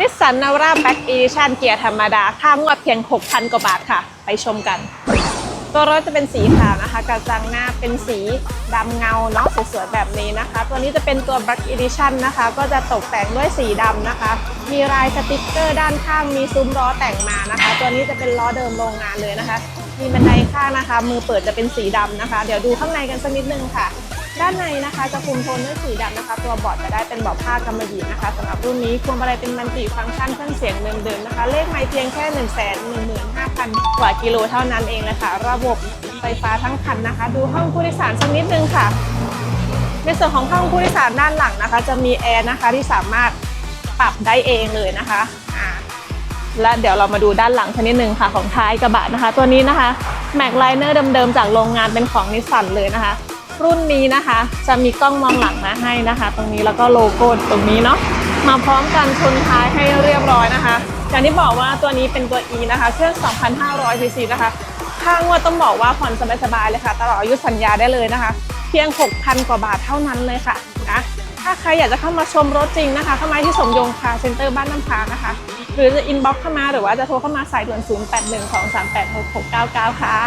นิสสันนาวราแบ็กอีดิชันเกียร์ธรรมดา ค่างวดเพียง 6,000 กว่าบาทค่ะ ไปชมกัน ตัวรถจะเป็นสีขาวนะคะ กระจังหน้าเป็นสีดำเงาเนาะสวยๆแบบนี้นะคะ ตัวนี้จะเป็นตัว Black Edition นะคะ ก็จะตกแต่งด้วยสีดำนะคะ มีลายสติกเกอร์ด้านข้างมีซุ้มล้อแต่งมานะคะ ตัวนี้จะเป็นล้อเดิมโรงงานเลยนะคะ มีบันไดข้างนะคะ มือเปิดจะเป็นสีดำนะคะ เดี๋ยวดูข้างในกันสักนิดนึงค่ะ ด้านในนะคะจะคุมโทนด้วยสีดำนะคะ ตัวเบาะจะได้เป็นเบาะผ้ากำมะหยี่นะคะสำหรับรุ่นนี้พวงมาลัยเป็นมันติฟังก์ชันเครื่องเสียงเดิมๆนะคะ เลขไม่เพียงแค่ 1 1 5 0 0 0 กว่ากิโลเท่านั้นเองเลยค่ะ ระบบไฟฟ้าทั้งคันนะคะ ดูห้องผู้โดยสารสักนิดนึงค่ะ ในส่วนของห้องผู้โดยสารด้านหลังนะคะ จะมีแอร์นะคะที่สามารถปรับได้เองเลยนะคะและเดี๋ยวเรามาดูด้านหลังชนิดหนึ่งค่ะของท้ายกระบะนะคะ ตัวนี้นะคะแม็กไลเนอร์เดิมๆจากโรงงานเป็นของนิสสันเลยนะคะ รุ่นนี้นะคะ จะมีกล้องมองหลังมาให้นะคะ ตรงนี้แล้วก็โลโก้ตรงนี้เนาะมาพร้อมกันชนท้ายให้เรียบร้อยนะคะ อย่างที่บอกว่าตัวนี้เป็นตัว E นะคะ เครื่อง 2,500 cc นะคะค่างวดต้องบอกว่าผ่อนสบายๆเลยค่ะ ตลอดอายุสัญญาได้เลยนะคะ เพียง 6,000 กว่าบาทเท่านั้นเลยค่ะนะถ้าใครอยากจะเข้ามาชมรถจริงนะคะ เข้ามาที่สมยงคาเซ็นเตอร์บ้านน้ำพานะคะ หรือจะอินบ็อกเข้ามาหรือว่าจะโทรเข้ามาสายด่วน 0812386699 ค่ะ